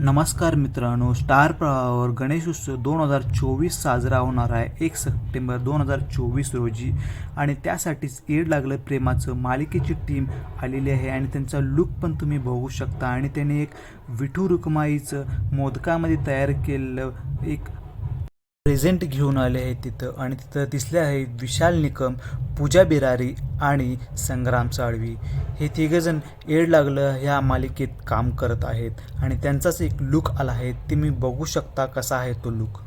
नमस्कार मित्रांनो स्टार प्रवाहावर गणेश उत्सव दोन हजार चोवीस साजरा होणार आहे. एक सप्टेंबर दोन हजार चोवीस रोजी. आणि त्यासाठीच येड लागलं प्रेमाचं मालिकेची टीम आलेली आहे आणि त्यांचा लुक पण तुम्ही बघू शकता. आणि त्याने एक विठू रुक्माईचं मोदकामध्ये तयार केलेलं एक प्रेझेंट घेऊन आले आहेत तिथं. आणि तिथं दिसले आहे विशाल निकम पूजा बिरारी आणि संग्राम साळवी. हे तिघंजण येड लागलं ह्या मालिकेत काम करत आहेत आणि त्यांचाच एक लुक आला आहे. ते मी बघू शकता कसा आहे तो लुक.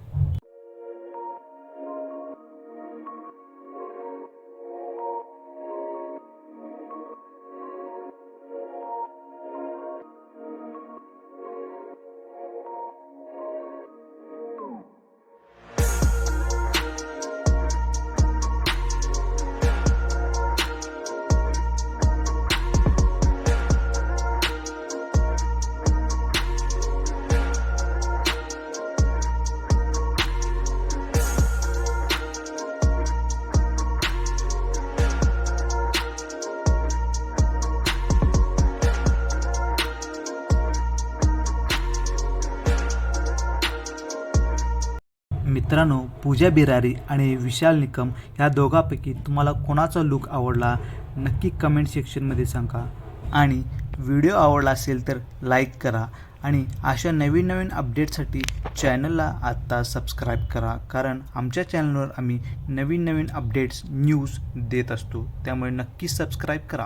मित्रांनो पूजा बिरारी आणि विशाल निकम ह्या दोघांपैकी तुम्हाला कोणाचा लुक आवडला नक्की कमेंट सेक्शनमध्ये सांगा. आणि व्हिडिओ आवडला असेल तर लाईक करा आणि अशा नवीन नवीन अपडेटसाठी चॅनलला आत्ता सबस्क्राईब करा. कारण आमच्या चॅनलवर आम्ही नवीन नवीन अपडेट्स न्यूज देत असतो. त्यामुळे नक्की सबस्क्राईब करा.